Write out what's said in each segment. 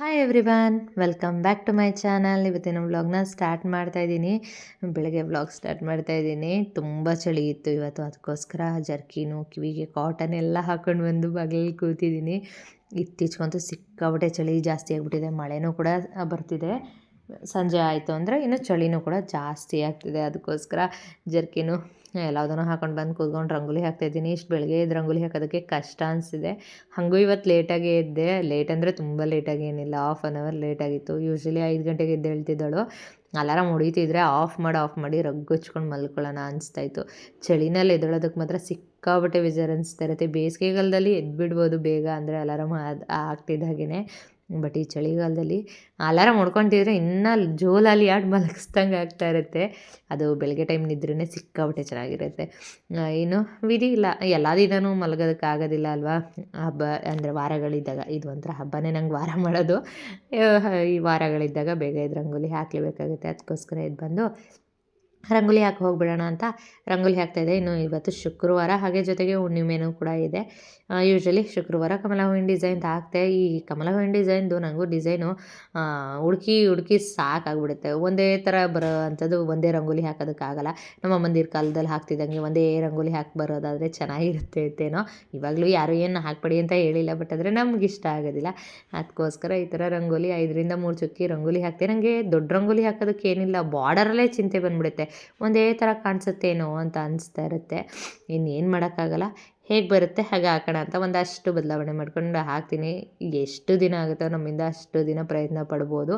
Hi everyone welcome back to my channel ಇವತ್ತಿನ ವ್ಲಾಗ್ನ start ಮಾಡ್ತಾ ಇದ್ದೀನಿ. ಬೆಳಗ್ಗೆ ವ್ಲಾಗ್ ಸ್ಟಾರ್ಟ್ ಮಾಡ್ತಾ ಇದ್ದೀನಿ. ತುಂಬ ಚಳಿ ಇತ್ತು ಇವತ್ತು. ಅದಕ್ಕೋಸ್ಕರ ಜರ್ಕಿನು, ಕಿವಿಗೆ ಕಾಟನ್ ಎಲ್ಲ ಹಾಕೊಂಡು ಬಂದು ಬಾಗಿಲಲ್ಲಿ ಕೂತಿದ್ದೀನಿ. ಇತ್ತೀಚೆಗಂತೂ ಸಿಕ್ಕಾಪಟ್ಟೆ ಚಳಿ ಜಾಸ್ತಿ ಆಗಿಬಿಟ್ಟಿದೆ. ಮಳೆನೂ ಕೂಡ ಬರ್ತಿದೆ. ಸಂಜೆ ಆಯಿತು ಅಂದರೆ ಇನ್ನು ಚಳಿನೂ ಕೂಡ ಜಾಸ್ತಿ ಆಗ್ತಿದೆ. ಅದಕ್ಕೋಸ್ಕರ ಜರ್ಕಿನು ಎಲ್ಲದನ್ನು ಹಾಕೊಂಡು ಬಂದು ಕೂತ್ಕೊಂಡು ರಂಗೋಲಿ ಹಾಕ್ತಾಯಿದ್ದೀನಿ ಇಷ್ಟು ಬೆಳಗ್ಗೆ ಎದ್ದು ರಂಗೋಲಿ ಹಾಕೋದಕ್ಕೆ ಕಷ್ಟ ಅನಿಸಿದೆ. ಹಾಗೂ ಇವತ್ತು ಲೇಟಾಗೇ ಎದ್ದೆ. ಲೇಟ್ ಅಂದರೆ ತುಂಬ ಲೇಟಾಗಿ ಏನಿಲ್ಲ. ಹಾಫ್ ಆನ್ ಅವರ್ ಲೇಟಾಗಿತ್ತು ಯೂಶ್ವಲಿ ಐದು ಗಂಟೆಗೆ ಎದ್ದು ಹೇಳ್ತಿದ್ದಳು. ಅಲಾರಾಮ್ ಹೊಡಿತಿದ್ರೆ ಆಫ್ ಮಾಡಿ ಆಫ್ ಮಾಡಿ ರಗ್ಗೊಚ್ಕೊಂಡು ಮಲ್ಕೊಳ್ಳೋಣ ಅನಿಸ್ತಾಯಿತ್ತು ಚಳಿನಲ್ಲಿ ಎದ್ದೇಳೋದಕ್ಕೆ ಮಾತ್ರ ಸಿಕ್ಕಾಬಟ್ಟೆ ಬೇಜಾರು ಅನಿಸ್ತಾ ಇರುತ್ತೆ. ಬೇಸಿಗೆಗಾಲದಲ್ಲಿ ಎದ್ಬಿಡ್ಬೋದು ಬೇಗ ಅಂದರೆ ಅಲಾರಾಮ್ ಅದು ಆಗ್ತಿದ್ದಾಗೇ ಬಟ್ ಈ ಚಳಿಗಾಲದಲ್ಲಿ ಅಲಾರಾಮ್ ಮಾಡ್ಕೊತಿದ್ರೆ ಇನ್ನೂ ಜೋಲಲ್ಲಿ ಆಡಿ ಮಲಗಿಸ್ದಂಗೆ ಆಗ್ತಾ ಇರುತ್ತೆ. ಅದು ಬೆಳಗ್ಗೆ ಟೈಮ್ ನಿದ್ರೇ ಸಿಕ್ಕಾಬಿಟ್ಟೆ ಚೆನ್ನಾಗಿರುತ್ತೆ. ಏನು ವಿಧಿ ಇಲ್ಲ. ಎಲ್ಲ ದಿನವೂ ಮಲಗೋದಕ್ಕಾಗೋದಿಲ್ಲ ಅಲ್ವಾ? ಹಬ್ಬ ಅಂದರೆ ವಾರಗಳಿದ್ದಾಗ. ಇದು ಒಂಥರ ಹಬ್ಬನೇ ನಂಗೆ ವಾರ ಮಾಡೋದು. ಈ ವಾರಗಳಿದ್ದಾಗ ಬೇಗ ಇದ್ರಂಗೂಲಿ ರಂಗೋಲಿ ಹಾಕಲೇಬೇಕಾಗುತ್ತೆ. ಅದಕ್ಕೋಸ್ಕರ ಇದು ಬಂದು ರಂಗೋಲಿ ಹಾಕಿ ಹೋಗಿಬಿಡೋಣ ಅಂತ ರಂಗೋಲಿ ಹಾಕ್ತಾಯಿದ್ದೆ ಇನ್ನು ಇವತ್ತು ಶುಕ್ರವಾರ, ಹಾಗೆ ಜೊತೆಗೆ ಹುಣ್ಣಿಮೆನೂ ಕೂಡ ಇದೆ. ಯೂಶ್ವಲಿ ಶುಕ್ರವಾರ ಕಮಲ ಹೂವಿನ ಡಿಸೈನ್ ಹಾಕ್ತೆ ಈ ಕಮಲ ಹೂವಿನ ಡಿಸೈನ್ದು ನನಗೂ ಡಿಸೈನು ಹುಡುಕಿ ಹುಡುಕಿ ಸಾಕಾಗ್ಬಿಡುತ್ತೆ. ಒಂದೇ ಥರ ಬರೋ ಅಂಥದ್ದು ಒಂದೇ ರಂಗೋಲಿ ಹಾಕೋದಕ್ಕಾಗಲ್ಲ ನಮ್ಮ ಮಂದಿರ ಕಾಲದಲ್ಲಿ ಹಾಕ್ತಿದ್ದಂಗೆ ಒಂದೇ ರಂಗೋಲಿ ಹಾಕಿ ಬರೋದಾದರೆ ಚೆನ್ನಾಗಿರುತ್ತೆ ಅಂತೇನೋ. ಇವಾಗಲೂ ಯಾರು ಏನು ಹಾಕ್ಬೇಡಿ ಅಂತ ಹೇಳಿಲ್ಲ ಬಟ್ ಆದರೆ ನಮ್ಗೆ ಇಷ್ಟ ಆಗೋದಿಲ್ಲ. ಅದಕ್ಕೋಸ್ಕರ ಈ ಥರ ರಂಗೋಲಿ ಐದರಿಂದ ಮೂರು ಚುಕ್ಕಿ ರಂಗೋಲಿ ಹಾಕ್ತೆ. ನನಗೆ ದೊಡ್ಡ ರಂಗೋಲಿ ಹಾಕೋದಕ್ಕೆ ಏನಿಲ್ಲ ಬಾರ್ಡರಲ್ಲೇ ಚಿಂತೆ ಬಂದುಬಿಡುತ್ತೆ. ಒಂದೇ ಥರ ಕಾಣಿಸುತ್ತೇನೋ ಅಂತ ಅನಿಸ್ತಾ ಇರುತ್ತೆ. ಇನ್ನೇನು ಮಾಡೋಕ್ಕಾಗಲ್ಲ. ಹೇಗೆ ಬರುತ್ತೆ, ಹಾಗೆ ಹಾಕೋಣ ಅಂತ ಒಂದಷ್ಟು ಬದಲಾವಣೆ ಮಾಡ್ಕೊಂಡು ಹಾಕ್ತೀನಿ. ಎಷ್ಟು ದಿನ ಆಗುತ್ತೋ ನಮ್ಮಿಂದ ಅಷ್ಟು ದಿನ ಪ್ರಯತ್ನ ಪಡ್ಬೋದು.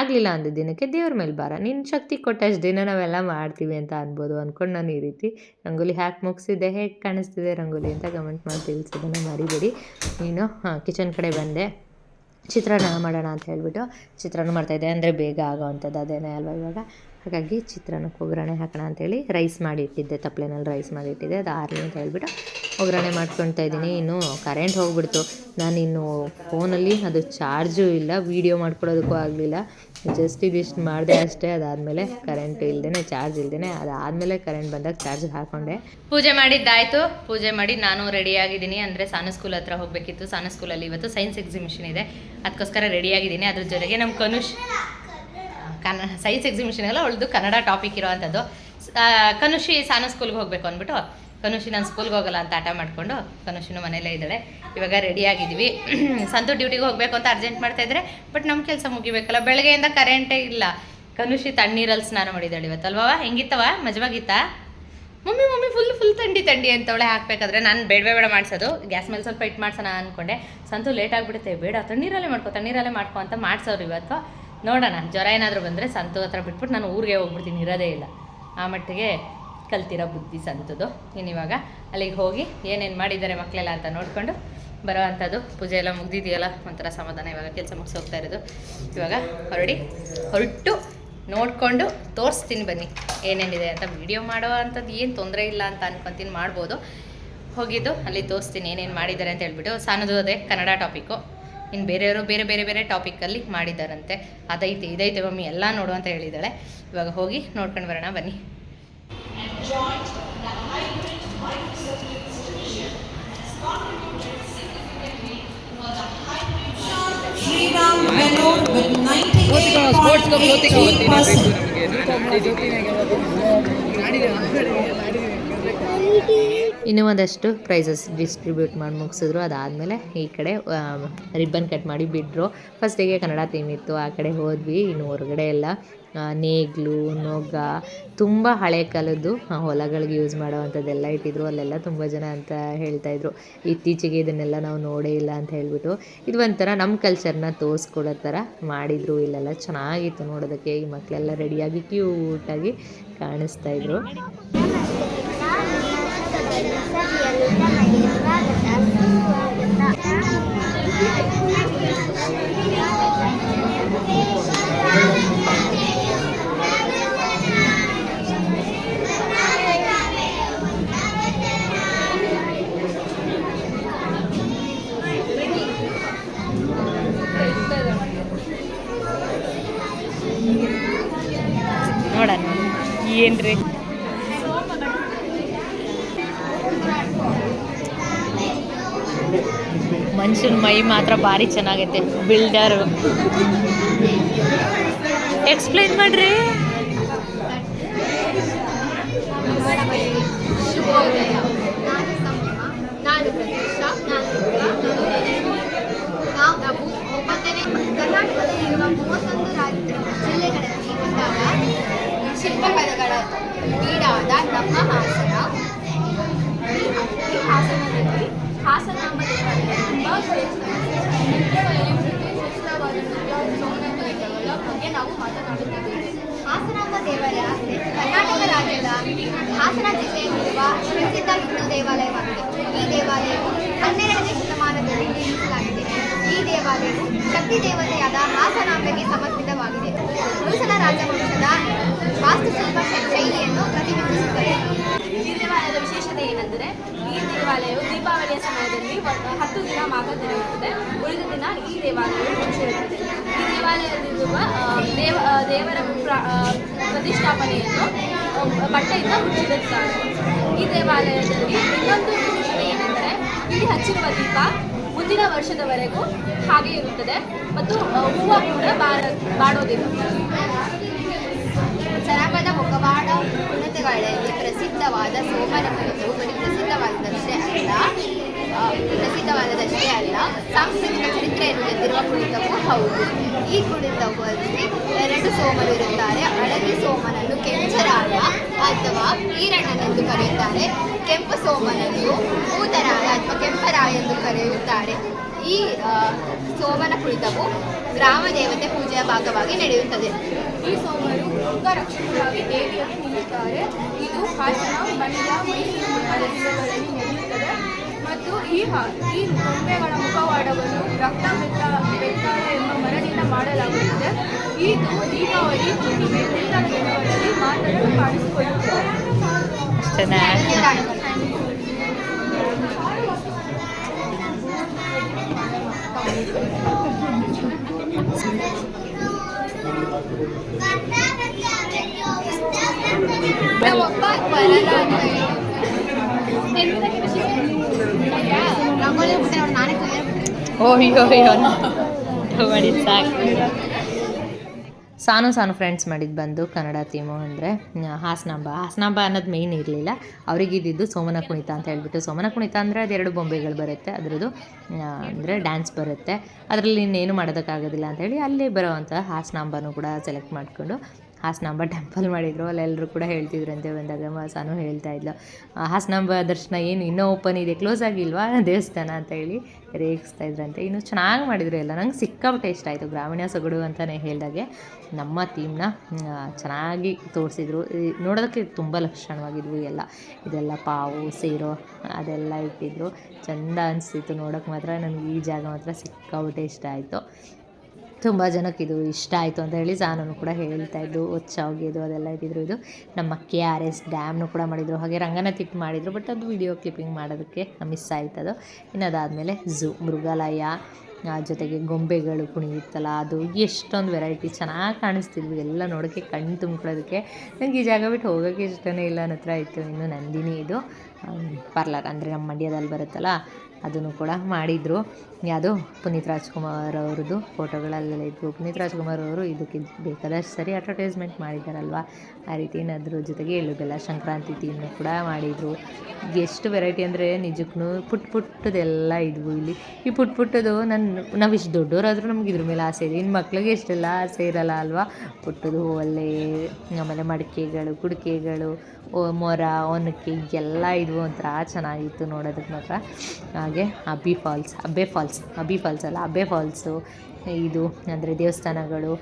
ಆಗಲಿಲ್ಲ ಅಂದ ದಿನಕ್ಕೆ ದೇವ್ರ ಮೇಲೆ ಭಾರ. ನಿನ್ನ ಶಕ್ತಿ ಕೊಟ್ಟಷ್ಟು ದಿನ ನಾವೆಲ್ಲ ಮಾಡ್ತೀವಿ ಅಂತ ಅನ್ಬೋದು ಅಂದ್ಕೊಂಡು ನಾನು ಈ ರೀತಿ ರಂಗೋಲಿ ಹಾಕಿ ಮುಗಿಸಿದ್ದೆ. ಹೇಗೆ ಕಾಣಿಸ್ತಿದೆ ರಂಗೋಲಿ ಅಂತ ಕಮೆಂಟ್ ಮಾಡಿ ತಿಳಿಸೋದನ್ನು ಮರಿಬೇಡಿ. ನೀನು ಕಿಚನ್ ಕಡೆ ಬಂದೆ. ಚಿತ್ರಾನ್ನ ಮಾಡೋಣ ಅಂತ ಹೇಳಿಬಿಟ್ಟು ಚಿತ್ರಾನ್ನ ಮಾಡ್ತಾಯಿದ್ದೆ ಅಂದರೆ ಬೇಗ ಆಗೋವಂಥದ್ದು ಅದೇನೇ ಅಲ್ವಾ ಇವಾಗ? ಹಾಗಾಗಿ ಚಿತ್ರಾನ್ನಕ್ಕೆ ಒಗ್ಗರಣೆ ಹಾಕೋಣ ಅಂತೇಳಿ ರೈಸ್ ಮಾಡಿ ಇಟ್ಟಿದ್ದೆ ತಪ್ಪಲೆನಲ್ಲಿ ರೈಸ್ ಮಾಡಿ ಇಟ್ಟಿದ್ದೆ. ಅದು ಆರಲಿ ಅಂತ ಹೇಳ್ಬಿಟ್ಟು ಒಗ್ಗರಣೆ ಮಾಡ್ಕೊಳ್ತಾ ಇದ್ದೀನಿ. ಇನ್ನು ಕರೆಂಟ್ ಹೋಗ್ಬಿಡ್ತು. ನಾನು ಇನ್ನು ಫೋನಲ್ಲಿ ಅದು ಚಾರ್ಜು ಇಲ್ಲ ವೀಡಿಯೋ ಮಾಡ್ಕೊಡೋದಕ್ಕೂ ಆಗಲಿಲ್ಲ. ಜಸ್ಟ್ ಇದಿಷ್ಟು ಮಾಡಿದೆ ಅಷ್ಟೇ. ಅದಾದಮೇಲೆ ಕರೆಂಟ್ ಇಲ್ಲದೇ ಚಾರ್ಜ್ ಇಲ್ಲದೇ ಅದಾದಮೇಲೆ ಕರೆಂಟ್ ಬಂದಾಗ ಚಾರ್ಜ್ ಹಾಕ್ಕೊಂಡೆ ಪೂಜೆ ಮಾಡಿದ್ದಾಯಿತು. ಪೂಜೆ ಮಾಡಿ ನಾನು ರೆಡಿಯಾಗಿದ್ದೀನಿ ಅಂದರೆ ಸಾನು ಸ್ಕೂಲ್ ಹತ್ರ ಹೋಗಬೇಕಿತ್ತು. ಸಾನು ಸ್ಕೂಲಲ್ಲಿ ಇವತ್ತು ಸೈನ್ಸ್ ಎಕ್ಸಿಬಿಷನ್ ಇದೆ. ಅದಕ್ಕೋಸ್ಕರ ರೆಡಿಯಾಗಿದ್ದೀನಿ ಅದ್ರ ಜೊತೆಗೆ ನಮ್ಮ ಕನುಷ್ ಕನ್ನ ಸೈನ್ಸ್ ಎಕ್ಸಿಬಿಷನ್ ಎಲ್ಲ ಅವಳದು ಕನ್ನಡ ಟಾಪಿಕ್ ಇರೋವಂಥದ್ದು. ಕನುಷಿ ಸಾನು ಸ್ಕೂಲ್ಗೆ ಹೋಗಬೇಕು ಅಂದ್ಬಿಟ್ಟು, ಕನುಷಿ ನಾನು ಸ್ಕೂಲ್ಗೆ ಹೋಗಲ್ಲ ಅಂತ ಆಟ ಮಾಡಿಕೊಂಡು ಕನುಷಿನೂ ಮನೇಲೇ ಇದ್ದಾಳೆ. ಇವಾಗ ರೆಡಿಯಾಗಿದ್ದೀವಿ ಸಂತು ಡ್ಯೂಟಿಗೆ ಹೋಗಬೇಕು ಅಂತ ಅರ್ಜೆಂಟ್ ಮಾಡ್ತಾ ಇದ್ರೆ ಬಟ್ ನಮ್ಮ ಕೆಲಸ ಮುಗಿಬೇಕಲ್ಲ, ಬೆಳಗ್ಗೆಯಿಂದ ಕರೆಂಟೇ ಇಲ್ಲ. ಕನುಷಿ ತಣ್ಣೀರಲ್ಲಿ ಸ್ನಾನ ಮಾಡಿದ್ದಾಳೆ ಇವತ್ತಲ್ವಾ ಹೆಂಗಿತ್ತವ? ಮಜವಾಗಿತ್ತಾ? ಮಮ್ಮಿ ಮಮ್ಮಿ ಫುಲ್ ಫುಲ್ ತಂಡಿ ತಂಡಿ ಅಂತವಳೆ ಹಾಕಬೇಕಾದ್ರೆ ನಾನು ಬೇಡವೇ ಬೇಡ ಮಾಡಿಸೋದು. ಗ್ಯಾಸ್ ಮೇಲೆ ಸ್ವಲ್ಪ ಇಟ್ಟು ಮಾಡ್ಸೋಣ ಅಂದ್ಕೊಂಡೆ ಸಂತು ಲೇಟ್ ಆಗಿಬಿಡುತ್ತೆ. ಬೇಡ, ತಣ್ಣೀರಲ್ಲೇ ಮಾಡ್ಕೊ ತಣ್ಣೀರಲ್ಲೇ ಮಾಡ್ಕೊ ಅಂತ ಮಾಡಿಸೋರು ಇವತ್ತು. ನೋಡೋಣ, ಜ್ವರ ಏನಾದರೂ ಬಂದರೆ ಸಂತು ಹತ್ರ ಬಿಟ್ಬಿಟ್ಟು ನಾನು ಊರಿಗೆ ಹೋಗ್ಬಿಡ್ತೀನಿ, ಇರೋದೇ ಇಲ್ಲ. ಆ ಮಟ್ಟಿಗೆ ಕಲ್ತಿರೋ ಬುದ್ಧಿ ಸಂತದ್ದು ಇವಾಗ ಅಲ್ಲಿಗೆ ಹೋಗಿ ಏನೇನು ಮಾಡಿದ್ದಾರೆ ಮಕ್ಕಳೆಲ್ಲ ಅಂತ ನೋಡಿಕೊಂಡು ಬರೋ ಅಂಥದ್ದು ಪೂಜೆ ಎಲ್ಲ ಮುಗ್ದಿದೆಯಲ್ಲ? ಒಂಥರ ಸಮಾಧಾನ ಇವಾಗ ಕೆಲಸ ಮುಗಿಸಿ ಹೋಗ್ತಾ ಇರೋದು. ಇವಾಗ ಹೊರಡಿ ಹೊರಟು ನೋಡಿಕೊಂಡು ತೋರಿಸ್ತೀನಿ ಬನ್ನಿ. ಏನೇನಿದೆ ಅಂತ ವಿಡಿಯೋ ಮಾಡೋ ಅಂಥದ್ದು ಏನು ತೊಂದರೆ ಇಲ್ಲ ಅಂತ ಅನ್ಕೊತೀನಿ, ಮಾಡ್ಬೋದು. ಹೋಗಿದ್ದು ಅಲ್ಲಿ ತೋರಿಸ್ತೀನಿ ಏನೇನು ಮಾಡಿದ್ದಾರೆ ಅಂತ ಹೇಳ್ಬಿಟ್ಟು. ಸಾನದು ಅದೇ ಕನ್ನಡ ಟಾಪಿಕ್ಕು ಇನ್ನು ಬೇರೆಯವರು ಬೇರೆ ಬೇರೆ ಬೇರೆ ಟಾಪಿಕಲ್ಲಿ ಮಾಡಿದ್ದಾರಂತೆ. ಅದೈತೆ ಇದೈತೆ ಮಮ್ಮಿ ಎಲ್ಲ ನೋಡು ಅಂತ ಹೇಳಿದ್ದಾಳೆ. ಇವಾಗ ಹೋಗಿ ನೋಡ್ಕೊಂಡು ಬರೋಣ ಬನ್ನಿ. Sports Venur with 98.88%. ಇನ್ನೂ ಒಂದಷ್ಟು ಪ್ರೈಸಸ್ ಡಿಸ್ಟ್ರಿಬ್ಯೂಟ್ ಮಾಡಿ ಮುಗಿಸಿದ್ರು. ಅದಾದಮೇಲೆ ಈ ಕಡೆ ರಿಬ್ಬನ್ ಕಟ್ ಮಾಡಿ ಬಿಟ್ಟರು ಫಸ್ಟಿಗೆ ಕನ್ನಡ ಥೀಮ್ ಇತ್ತು. ಆ ಕಡೆ ಹೋದ್ವಿ. ಇನ್ನು ಹೊರಗಡೆ ಎಲ್ಲ ನೇಗ್ಲು, ನೊಗ, ತುಂಬ ಹಳೆ ಕಾಲದ್ದು ಹೊಲಗಳಿಗೆ ಯೂಸ್ ಮಾಡೋವಂಥದ್ದೆಲ್ಲ ಇಟ್ಟಿದ್ರು. ಅಲ್ಲೆಲ್ಲ ತುಂಬ ಜನ ಅಂತ ಹೇಳ್ತಾಯಿದ್ರು ಇತ್ತೀಚೆಗೆ ಇದನ್ನೆಲ್ಲ ನಾವು ನೋಡೇ ಇಲ್ಲ ಅಂತ ಹೇಳಿಬಿಟ್ಟು. ಇದು ಒಂಥರ ನಮ್ಮ ಕಲ್ಚರ್ನ ತೋರಿಸ್ಕೊಡೋ ಥರ ಮಾಡಿದರು. ಇಲ್ಲೆಲ್ಲ ಚೆನ್ನಾಗಿತ್ತು ನೋಡೋದಕ್ಕೆ. ಈ ಮಕ್ಕಳೆಲ್ಲ ರೆಡಿಯಾಗಿ ಕ್ಯೂಟಾಗಿ ಕಾಣಿಸ್ತಾ ಇದ್ರು ನೋಡೋಣ ಭಾರಿ ಚೆನ್ನಾಗೈತೆ. ಬಿಲ್ಡರು ಎಕ್ಸ್ಪ್ಲೈನ್ ಮಾಡ್ರಿ. ನಾವು ಮಾತನಾಡುತ್ತಿದ್ದೇವೆ. ಹಾಸನಾಂಬ ದೇವಾಲಯ, ಕರ್ನಾಟಕ ರಾಜ್ಯದ ಹಾಸನ ಜಿಲ್ಲೆಯಲ್ಲಿರುವ ಪ್ರಸಿದ್ಧ ಹಿಂದೂ ದೇವಾಲಯವಾಗಿದೆ. ಈ ದೇವಾಲಯವು ಹನ್ನೆರಡನೇ ಶತಮಾನದಲ್ಲಿ ನಿರ್ಮಿಸಲಾಗಿದೆ. ಈ ದೇವಾಲಯವು ಶಕ್ತಿ ದೇವತೆಯಾದ ಹಾಸನಾಂಬೆಗೆ ಸಮರ್ಪಿತವಾಗಿದೆ. ಹೊಯ್ಸಳ ರಾಜವಂಶದ ವಾಸ್ತುಶಿಲ್ಪ ಶೈಲಿಯನ್ನು ಈ ದೇವಾಲಯವು ದೀಪಾವಳಿಯ ಸಮಯದಲ್ಲಿ ಹತ್ತು ದಿನ ಮಾತ್ರ ತೆರೆಯುತ್ತದೆ. ಉಳಿದ ದಿನ ಈ ದೇವಾಲಯವು ಮುಚ್ಚಿರುತ್ತದೆ ಈ ದೇವಾಲಯದಲ್ಲಿರುವ ದೇವ ದೇವರ ಪ್ರತಿಷ್ಠಾಪನೆಯನ್ನು ಬಟ್ಟೆಯಿಂದ ಮುಚ್ಚಿರುತ್ತಾರೆ ಈ ದೇವಾಲಯದಲ್ಲಿ ಇನ್ನೊಂದು ವಿಶೇಷತೆ ಏನೆಂದರೆ, ಇಲ್ಲಿ ಹಚ್ಚಿರುವ ದೀಪ ಮುಂದಿನ ವರ್ಷದವರೆಗೂ ಹಾಗೆ ಇರುತ್ತದೆ ಮತ್ತು ಹೂವು ಕೂಡ ಬಾಡ ಬಾಡೋದಿಲ್ಲ. ಸರಾಮದ ಮುಖವಾಡ ಉನ್ನತಗಳಲ್ಲಿ ಪ್ರಸಿದ್ಧವಾದ ಸೋಮನ ಬರೀ ಪ್ರಸಿದ್ಧವಾದದಷ್ಟೇ ಅಲ್ಲ ಪ್ರಸಿದ್ಧವಾದ ಪ್ರಸಿದ್ಧವಾದದಷ್ಟೇ ಅಲ್ಲ, ಸಾಂಸ್ಕೃತಿಕ ಚರಿತ್ರೆಯನ್ನು ಗೆದ್ದಿರುವ ಕುಣಿತವೂ ಹೌದು. ಈ ಕುಣಿತದಲ್ಲಿ ಎರಡು ಸೋಮರು ಇರುತ್ತಾರೆ. ಹಳದಿ ಸೋಮನನ್ನು ಕೆಂಚರಾಯ ಅಥವಾ ಈರಣ್ಣನೆಂದು ಕರೆಯುತ್ತಾರೆ. ಕೆಂಪು ಸೋಮನನ್ನು ಭೂತರಾಯ ಅಥವಾ ಕೆಂಪರಾಯ ಎಂದು ಕರೆಯುತ್ತಾರೆ. ಈ ಸೋಮನ ಕುಣಿತವು ಗ್ರಾಮ ದೇವತೆ ಪೂಜೆಯ ಭಾಗವಾಗಿ ನಡೆಯುತ್ತದೆ. ಈ ಸೋಮರು ರಕ್ಷಕರಾಗಿ ದೇವಿಯನ್ನು ನಿಲ್ಲುತ್ತಾರೆ ಇದು ಹಾಸನ ಮಂಡ್ಯ ಮೈಸೂರು ಈ ಹ- ಈ ಗೊಂಬೆಗಳ ಮುಖವಾಡವನ್ನು ರಕ್ತ ಬೆತ್ತ ಬೆತ್ತಾಳ ಎಂಬ ಮರದಿಂದ ಮಾಡಲಾಗುತ್ತದೆ ಇದು ದೀಪಾವಳಿ ಹುಣ್ಣಿಮೆ ಮುಂತಾದ ದಿನಗಳಲ್ಲಿ ಮಾತ್ರ ಕಾಣಿಸಿಕೊಳ್ಳುತ್ತದೆ ಚೆನ್ನಾಗಿ ಒಬ್ಬ ಬರಲ್ಲ ಸಾನು ಸಾನು ಫ್ರೆಂಡ್ಸ್ ಮಾಡಿದ್ದು ಬಂದು ಕನ್ನಡ ತೀಮು ಅಂದರೆ ಹಾಸನಾಂಬ. ಹಾಸನಾಂಬ ಅನ್ನೋದು ಮೇಯ್ನ್ ಇರಲಿಲ್ಲ. ಅವ್ರಿಗೆ ಇದ್ದಿದ್ದು ಸೋಮನ ಕುಣಿತ ಅಂತ ಹೇಳ್ಬಿಟ್ಟು, ಸೋಮನ ಕುಣಿತ ಅಂದರೆ ಅದೆರಡು ಬೊಂಬೆಗಳು ಬರುತ್ತೆ. ಅದರದ್ದು ಅಂದರೆ ಡ್ಯಾನ್ಸ್ ಬರುತ್ತೆ. ಅದರಲ್ಲಿ ಇನ್ನೇನು ಮಾಡೋದಕ್ಕಾಗೋದಿಲ್ಲ ಅಂತೇಳಿ ಅಲ್ಲೇ ಬರೋವಂಥ ಹಾಸನಾಂಬನೂ ಕೂಡ ಸೆಲೆಕ್ಟ್ ಮಾಡಿಕೊಂಡು ಹಾಸನಾಂಬ ಟೆಂಪಲ್ ಮಾಡಿದರು ಅಲ್ಲೆಲ್ಲರೂ ಕೂಡ ಹೇಳ್ತಿದ್ರಂತೆ, ಬಂದಾಗ ಮಾಸಾನು ಸಾನು ಹೇಳ್ತಾ ಇದ್ಲು. ಹಾಸನಾಂಬ ದರ್ಶನ ಏನು ಇನ್ನೂ ಓಪನ್ ಇದೆ ಕ್ಲೋಸ್ ಆಗಿಲ್ವಾ? ದೇವಸ್ಥಾನ ಅಂತ ಹೇಳಿ ರೇಗಿಸ್ತಾ ಇದ್ರಂತೆ. ಇನ್ನು ಚೆನ್ನಾಗಿ ಮಾಡಿದ್ರು ಎಲ್ಲ. ನಂಗೆ ಸಿಕ್ಕಾಪಟ್ಟೆ ಇಷ್ಟ ಆಯಿತು, ಗ್ರಾಮೀಣ ಸೊಗಡು ಅಂತಲೇ ಹೇಳಿದಾಗೆ. ನಮ್ಮ ಥೀಮ್ನ ಚೆನ್ನಾಗಿ ತೋರಿಸಿದ್ರು. ನೋಡೋದಕ್ಕೆ ತುಂಬ ಲಕ್ಷಣವಾಗಿದ್ವು ಎಲ್ಲ. ಇದೆಲ್ಲ ಪಾವು, ಸೇರೋ, ಅದೆಲ್ಲ ಇಟ್ಟಿದ್ರು. ಚೆಂದ ಅನಿಸ್ತಿತ್ತು ನೋಡೋಕ್ಕೆ ಮಾತ್ರ. ನನಗೆ ಈ ಜಾಗ ಮಾತ್ರ ಸಿಕ್ಕಾಪಟ್ಟೆ ಇಷ್ಟ ಆಯಿತು. ತುಂಬ ಜನಕ್ಕೆ ಇದು ಇಷ್ಟ ಆಯಿತು ಅಂತ ಹೇಳಿ ಸಾನೂ ಕೂಡ ಹೇಳ್ತಾ ಇದ್ದು ಹೋಗಿದ್ದು ಅದೆಲ್ಲ ಇದ್ದಿದ್ರು ಇದು. ನಮ್ಮ ಕೆ ಆರ್ ಎಸ್ ಡ್ಯಾಮ್ನು ಕೂಡ ಮಾಡಿದರು. ಹಾಗೆ ರಂಗನತಿಟ್ಟು ಮಾಡಿದರು. ಬಟ್ ಅದು ವಿಡಿಯೋ ಕ್ಲಿಪ್ಪಿಂಗ್ ಮಾಡೋದಕ್ಕೆ ಮಿಸ್ ಆಯ್ತದು ಇನ್ನು ಅದಾದಮೇಲೆ ಝೂ, ಮೃಗಾಲಯ ಜೊತೆಗೆ ಗೊಂಬೆಗಳು ಕುಣಿಯುತ್ತಲ್ಲ, ಅದು ಎಷ್ಟೊಂದು ವೆರೈಟಿ ಚೆನ್ನಾಗಿ ಕಾಣಿಸ್ತಿದ್ವಿ. ಎಲ್ಲ ನೋಡೋಕ್ಕೆ ಕಣ್ಣು ತುಂಬ್ಕೊಳ್ಳೋದಕ್ಕೆ. ನನಗೆ ಈ ಜಾಗ ಬಿಟ್ಟು ಹೋಗೋಕ್ಕೆ ಇಷ್ಟನೇ ಇಲ್ಲ ನನ್ನ ಹತ್ರ ಇತ್ತು. ಇನ್ನು ನಂದಿನಿ ಇದು. ಪಾರ್ಲರ್ ಅಂದರೆ ನಮ್ಮ ಮಂಡ್ಯದಲ್ಲಿ ಬರುತ್ತಲ್ಲ ಅದನ್ನು ಕೂಡ ಮಾಡಿದರು. ಯಾವುದು? ಪುನೀತ್ ರಾಜ್ಕುಮಾರ್ ಅವ್ರದ್ದು ಫೋಟೋಗಳಲ್ಲೆಲ್ಲ ಇದ್ವು. ಪುನೀತ್ ರಾಜ್ಕುಮಾರ್ ಅವರು ಇದಕ್ಕೆ ಬೇಕಾದಷ್ಟು ಸರಿ ಅಡ್ವರ್ಟೈಸ್ಮೆಂಟ್ ಮಾಡಿದ್ದಾರಲ್ವ ಆ ರೀತಿ ಅದ್ರ ಜೊತೆಗೆ ಎಳ್ಳು ಬೆಲ್ಲ ಸಂಕ್ರಾಂತಿ ಥೀಮ್ನು ಕೂಡ ಮಾಡಿದರು. ಎಷ್ಟು ವೆರೈಟಿ ಅಂದರೆ ನಿಜಕ್ಕೂ ಪುಟ್ ಪುಟ್ಟದೆಲ್ಲ ಇದ್ವು ಇಲ್ಲಿ. ಈ ಪುಟ್ ಪುಟ್ಟದು ನನ್ನ ನಾವು ಇಷ್ಟು ದೊಡ್ಡವರಾದರೂ ನಮ್ಗೆ ಇದ್ರ ಮೇಲೆ ಆಸೆ ಇದೆ. ಇನ್ನು ಮಕ್ಳಿಗೆ ಇಷ್ಟೆಲ್ಲ ಆಸೆ ಇರಲ್ಲ ಅಲ್ವಾ? ಪುಟ್ಟದು ಒಳ್ಳೆ ಆಮೇಲೆ ಮಡಿಕೆಗಳು, ಕುಡಿಕೆಗಳು ಮೊರ, ಒನಕೆ ಎಲ್ಲ ಇದ್ವು ಒಂಥರ ಚೆನ್ನಾಗಿತ್ತು ನೋಡೋದಕ್ಕೆ ಮಾತ್ರ. ಹಾಗೆ Abbi falls, Abbey falls, Abbi falls ಅಲ್ಲ, ಅಬ್ಬೆ ಫಾಲ್ಸು, ಇದು ಅಂದರೆ ದೇವಸ್ಥಾನಗಳು,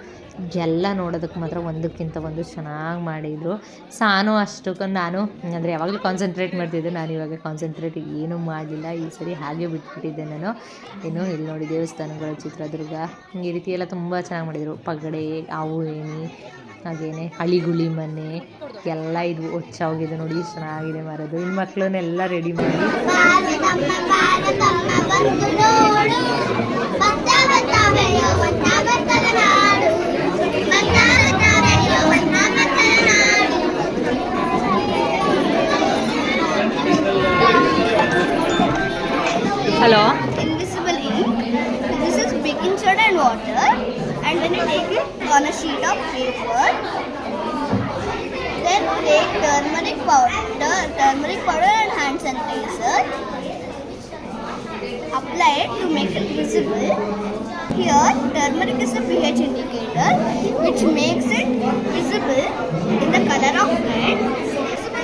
ಎಲ್ಲ ನೋಡೋದಕ್ಕೆ ಮಾತ್ರ ಒಂದಕ್ಕಿಂತ ಒಂದು ಚೆನ್ನಾಗಿ ಮಾಡಿದರು. ಸಾನು ಅಷ್ಟಕ್ಕೆ ನಾನು, ಅಂದರೆ ಯಾವಾಗಲೂ ಕಾನ್ಸಂಟ್ರೇಟ್ ಮಾಡ್ತಿದ್ದೆ, ನಾನು ಇವಾಗ ಕಾನ್ಸಂಟ್ರೇಟ್ ಏನೂ ಮಾಡಲಿಲ್ಲ, ಈ ಸರಿ ಹಾಗೆ ಬಿಟ್ಬಿಟ್ಟಿದ್ದೆ ನಾನು. ಏನು ಇಲ್ಲಿ ನೋಡಿ ದೇವಸ್ಥಾನಗಳು, ಚಿತ್ರದುರ್ಗ, ಈ ರೀತಿ ಎಲ್ಲ ತುಂಬ ಚೆನ್ನಾಗಿ ಮಾಡಿದರು. ಪಗಡೆ ಆವು ಏಣಿ ಹಾಗೇನೆ ಅಳಿಗುಳಿ ಮನೆ, ಎಲ್ಲ ಇದು ಹೊಚ್ಚೋಗಿದೆ ನೋಡಿ, ಚೆನ್ನಾಗಿದೆ ಮರದು. ಇನ್ ಮಕ್ಕಳನ್ನೆಲ್ಲ ರೆಡಿ ಮಾಡಿ. Hello? Invisible in this is baking soda and water and when take it on a sheet of paper. Then take turmeric powder, turmeric powder and hand sanitizer. Apply it to make it visible. Here, turmeric is a pH indicator which makes it visible in the color of red.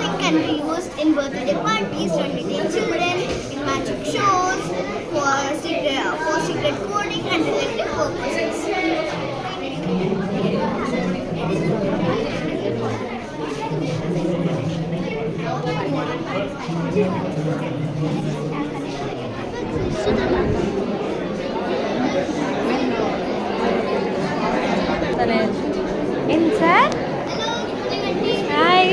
Ink can be used in birthday parties, to entertain children, in magic shows, for secret, for secret coding and detective purposes. ಏನು sir hi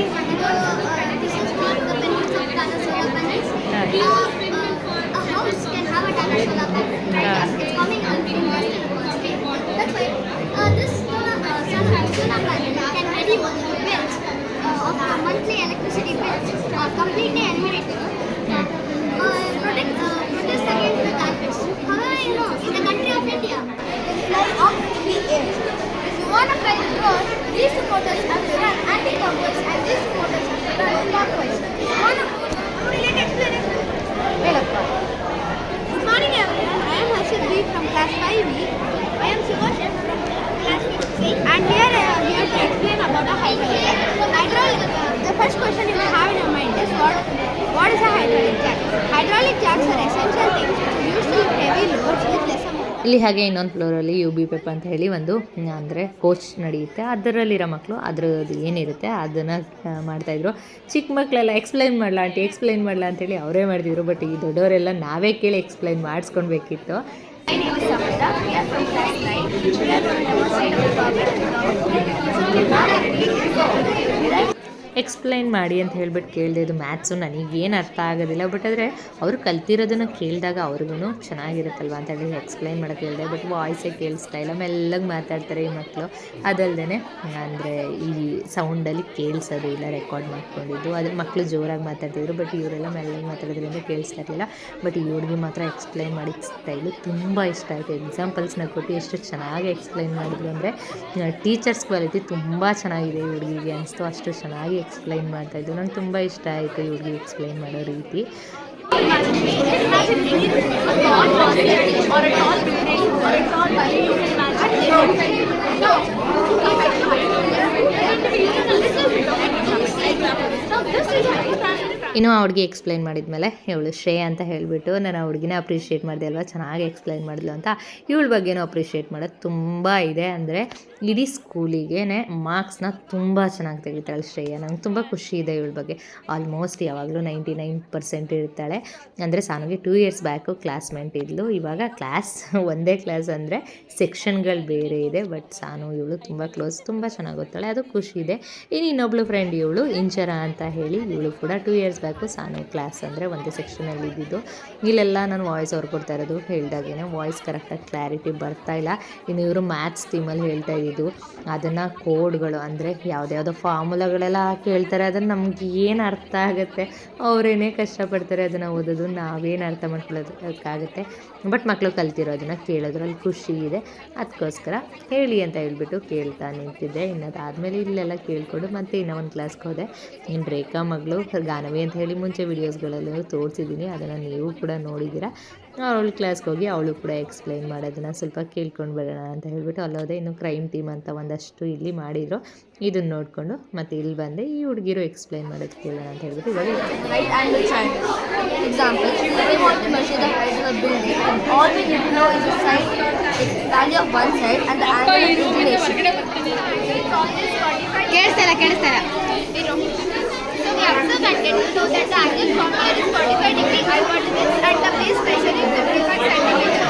first question you have in your mind is what, what is a hydraulic jack? Hydraulic jacks are essential things used to lift heavy loads with less amount. ಇಲ್ಲಿ ಹಾಗೆ ಇನ್ನೊಂದು ಫ್ಲೋರಲ್ಲಿ you B Pep ಅಂತ ಹೇಳಿ ಒಂದು ಅಂದರೆ coach ನಡೆಯುತ್ತೆ. ಅದರಲ್ಲಿರೋ ಮಕ್ಕಳು ಅದರದ್ದು ಏನಿರುತ್ತೆ ಅದನ್ನು ಮಾಡ್ತಾಯಿದ್ರು ಚಿಕ್ಕ ಮಕ್ಕಳೆಲ್ಲ ಎಕ್ಸ್ಪ್ಲೈನ್ ಮಾಡಲ್ಲ ಆಂಟಿ ಎಕ್ಸ್ಪ್ಲೈನ್ ಮಾಡಲ್ಲ ಅಂತೇಳಿ ಅವರೇ ಮಾಡಿದಿದ್ರು ಬಟ್ ಈ ದೊಡ್ಡವರೆಲ್ಲ ನಾವೇ ಕೇಳಿ ಎಕ್ಸ್ಪ್ಲೈನ್ ಮಾಡಿಸ್ಕೊಳ್ಬೇಕಿತ್ತು ಸೊ ನಿಮ್ಮ ಎಕ್ಸ್ಪ್ಲೈನ್ ಮಾಡಿ ಅಂತ ಹೇಳ್ಬಿಟ್ಟು ಕೇಳಿದೆ, ಇದು ಮ್ಯಾಥ್ಸು ನನಗೇನು ಅರ್ಥ ಆಗೋದಿಲ್ಲ. ಬಟ್ ಆದರೆ ಅವರು ಕಲ್ತಿರೋದನ್ನು ಕೇಳಿದಾಗ ಅವ್ರಿಗೂ ಚೆನ್ನಾಗಿರುತ್ತಲ್ವ ಅಂತ ಹೇಳಿ ಎಕ್ಸ್ಪ್ಲೈನ್ ಮಾಡೋಕ್ಕೆ ಹೇಳಿದೆ ಬಟ್ ವಾಯ್ಸೇ ಕೇಳಿಸ್ತಾ ಇಲ್ಲ. ಮೆಲ್ಲಗೆ ಮಾತಾಡ್ತಾರೆ ಈ ಮಕ್ಕಳು ಅದಲ್ಲದೆ ಅಂದರೆ ಈ ಸೌಂಡಲ್ಲಿ ಕೇಳಿಸೋದು ಇಲ್ಲ ರೆಕಾರ್ಡ್ ಮಾಡ್ಕೊಂಡಿದ್ದು. ಅದ್ರ ಮಕ್ಕಳು ಜೋರಾಗಿ ಮಾತಾಡ್ತಿದ್ರು ಬಟ್ ಇವರೆಲ್ಲ ಮೆಲ್ಲಗೆ ಮಾತಾಡೋದ್ರಿಂದ ಕೇಳಿಸ್ತಾ ಇರಲಿಲ್ಲ. ಬಟ್ ಈ ಹುಡುಗಿ ಮಾತ್ರ ಎಕ್ಸ್ಪ್ಲೈನ್ ಮಾಡಿ ಸ್ಟೈಲು ತುಂಬ ಇಷ್ಟ ಆಯಿತು. ಎಕ್ಸಾಂಪಲ್ಸ್ನ ಕೊಟ್ಟು ಎಷ್ಟು ಚೆನ್ನಾಗಿ ಎಕ್ಸ್ಪ್ಲೈನ್ ಮಾಡಿದ್ರು ಅಂದರೆ ಟೀಚರ್ಸ್ ಕ್ವಾಲಿಟಿ ತುಂಬ ಚೆನ್ನಾಗಿದೆ ಈ ಹುಡುಗಿಗೆ ಅನಿಸ್ತು. ಅಷ್ಟು ಚೆನ್ನಾಗಿ ಎಕ್ಸ್ಪ್ಲೈನ್ ಮಾಡ್ತಾಯಿದ್ದು ನಂಗೆ ತುಂಬ ಇಷ್ಟ ಆಯಿತು ಇವ್ರಿಗೆ ಎಕ್ಸ್ಪ್ಲೈನ್ ಮಾಡೋ ರೀತಿ. ಇನ್ನು ಆ ಹುಡುಗಿ ಎಕ್ಸ್ಪ್ಲೈನ್ ಮಾಡಿದ್ಮೇಲೆ ಇವಳು ಶ್ರೇಯ ಅಂತ ಹೇಳಿಬಿಟ್ಟು ನಾನು ಆ ಹುಡುಗಿನ ಅಪ್ರಿಷಿಯೇಟ್ ಮಾಡಿದೆ ಅಲ್ವಾ? ಚೆನ್ನಾಗಿ ಎಕ್ಸ್ಪ್ಲೈನ್ ಮಾಡಿದ್ಲು ಅಂತ. ಇವಳ ಬಗ್ಗೆನೂ ಅಪ್ರಿಷಿಯೇಟ್ ಮಾಡೋದು ತುಂಬ ಇದೆ. ಅಂದರೆ ಇಡೀ ಸ್ಕೂಲಿಗೆ ಮಾರ್ಕ್ಸ್ನ ತುಂಬ ಚೆನ್ನಾಗಿ ತೆಗಿತಾಳೆ ಶ್ರೇಯ. ನಂಗೆ ತುಂಬ ಖುಷಿ ಇದೆ ಇವಳ ಬಗ್ಗೆ. ಆಲ್ಮೋಸ್ಟ್ ಯಾವಾಗಲೂ ನೈಂಟಿ ನೈನ್ ಪರ್ಸೆಂಟ್ ಇರ್ತಾಳೆ. ಅಂದರೆ ಸಾನುಗೆ ಟೂ ಇಯರ್ಸ್ ಬ್ಯಾಕು ಕ್ಲಾಸ್ಮೇಟ್ ಇದ್ಲು. ಇವಾಗ ಕ್ಲಾಸ್ ಒಂದೇ ಕ್ಲಾಸ್ ಅಂದರೆ ಸೆಕ್ಷನ್ಗಳು ಬೇರೆ ಇದೆ ಬಟ್ ಸಾನು ಇವಳು ತುಂಬ ಕ್ಲೋಸ್ ತುಂಬ ಚೆನ್ನಾಗಿ ಗೊತ್ತಾಳೆ ಅದು ಖುಷಿ ಇದೆ. ಇನ್ನು ಇನ್ನೊಬ್ಳು ಫ್ರೆಂಡ್ ಇವಳು ಇಂಚರ ಅಂತ ಹೇಳಿ ಇವಳು ಕೂಡ two years back Sanu class ಅಂದರೆ ಒಂದೇ ಸೆಕ್ಷನಲ್ಲಿ ಇದ್ದಿದ್ದು. ಇಲ್ಲೆಲ್ಲ ನಾನು ವಾಯ್ಸ್ ಅವ್ರು ಕೊಡ್ತಾ ಇರೋದು ಹೇಳ್ದಾಗೇನೆ. ವಾಯ್ಸ್ ಕರೆಕ್ಟಾಗಿ ಕ್ಲಾರಿಟಿ ಬರ್ತಾ ಇಲ್ಲ. ಇನ್ನು ಇವರು ಮ್ಯಾಥ್ಸ್ ಥೀಮಲ್ಲಿ ಹೇಳ್ತಾ ಇದ್ದಿದ್ದು. ಅದನ್ನು ಕೋಡ್ಗಳು ಅಂದರೆ ಯಾವುದ್ಯಾವುದೋ ಫಾರ್ಮುಲಾಗಳೆಲ್ಲ ಹಾಕಿ ಹೇಳ್ತಾರೆ ಅದನ್ನು ನಮ್ಗೆ ಏನು ಅರ್ಥ ಆಗುತ್ತೆ? ಅವರೇನೇ ಕಷ್ಟಪಡ್ತಾರೆ ಅದನ್ನು ಓದೋದು. ನಾವೇನು ಅರ್ಥ ಮಾಡ್ಕೊಳ್ಳೋದಕ್ಕಾಗುತ್ತೆ? ಬಟ್ ಮಕ್ಕಳು ಕಲ್ತಿರೋದನ್ನ ಕೇಳೋದ್ರಲ್ಲಿ ಖುಷಿ ಇದೆ. ಅದಕ್ಕೋಸ್ಕರ ಹೇಳಿ ಅಂತ ಹೇಳ್ಬಿಟ್ಟು ಕೇಳ್ತಾ ನಿಂತಿದ್ದೆ. ಇನ್ನು ಅದಾದಮೇಲೆ ಇಲ್ಲೆಲ್ಲ ಕೇಳ್ಕೊಂಡು ಮತ್ತೆ ಇನ್ನೊಂದು ಕ್ಲಾಸ್ಗೆ ಹೋದೆ. ಇನ್ನು ರೇಖಾ ಮಗಳು, ಗಾನವೇ ಹೇಳಿ ಮುಂಚೆ ವೀಡಿಯೋಸ್ಗಳಲ್ಲೂ ತೋರಿಸಿದ್ದೀನಿ ಅದನ್ನು ನೀವು ಕೂಡ ನೋಡಿದ್ದೀರಾ. ಅವಳು ಕ್ಲಾಸ್ಗೆ ಹೋಗಿ ಅವಳು ಕೂಡ ಎಕ್ಸ್ಪ್ಲೈನ್ ಮಾಡೋದನ್ನು ಸ್ವಲ್ಪ ಕೇಳ್ಕೊಂಡು ಬರೋಣ ಅಂತ ಹೇಳಿಬಿಟ್ಟು ಅಲ್ಲೋದೆ ಇನ್ನು ಕ್ರೈಮ್ ಟೀಮ್ ಅಂತ ಒಂದಷ್ಟು ಇಲ್ಲಿ ಮಾಡಿದರು. ಇದನ್ನು ನೋಡಿಕೊಂಡು ಮತ್ತೆ ಇಲ್ಲಿ ಬಂದೆ ಈ ಹುಡುಗಿರು ಎಕ್ಸ್ಪ್ಲೈನ್ ಮಾಡೋದು ಕೇಳೋಣ ಅಂತ ಹೇಳ್ಬಿಟ್ಟು ಇವಾಗ. ಕೇಳಿಸ್ತಾರ ಕೇಳಿಸ್ತಾರ we observe and know that. The angle from here is 45 degree hypotenuse and the base pressure is 75 centimeter.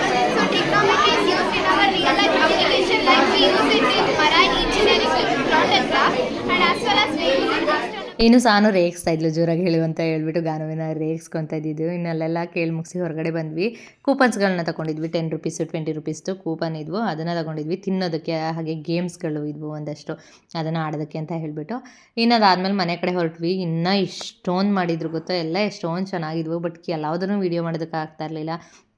ಇನ್ನು ಸಾನು ರೇಗಿಸ್ತಾ ಇದ್ಲು, ಜೋರಾಗಿ ಹೇಳು ಅಂತ ಹೇಳ್ಬಿಟ್ಟು ಗಾನುವಿನ ರೇಗಿಸ್ಕೊತಾ ಇದ್ದಿದ್ದು. ಇನ್ನಲ್ಲೆಲ್ಲ ಕೇಳಿ ಮುಗಿಸಿ ಹೊರಗಡೆ ಬಂದ್ವಿ. ಕೂಪನ್ಸ್ಗಳನ್ನ ತಗೊಂಡಿದ್ವಿ ಟೆನ್ ರುಪೀಸು ಟ್ವೆಂಟಿ ರುಪೀಸ್ದು ಕೂಪನ್ ಇದ್ವು. ಅದನ್ನು ತಗೊಂಡಿದ್ವಿ, ತಿನ್ನೋದಕ್ಕೆ ಹಾಗೆ ಗೇಮ್ಸ್ಗಳು ಇದ್ವು ಒಂದಷ್ಟು. ಅದನ್ನು ಆಡೋದಕ್ಕೆ ಅಂತ ಹೇಳಿಬಿಟ್ಟು. ಇನ್ನು ಅದಾದಮೇಲೆ ಮನೆ ಕಡೆ ಹೊರಟ್ವಿ. ಇನ್ನೂ ಇಷ್ಟೊಂದು ಮಾಡಿದ್ರು ಗೊತ್ತಾ? ಎಲ್ಲ ಎಷ್ಟೊಂದು ಚೆನ್ನಾಗಿದ್ವು. ಬಟ್ ಎಲ್ಲದನ್ನು ವೀಡಿಯೋ ಮಾಡೋದಕ್ಕೆ ಆಗ್ತಾ ಇರಲಿಲ್ಲ.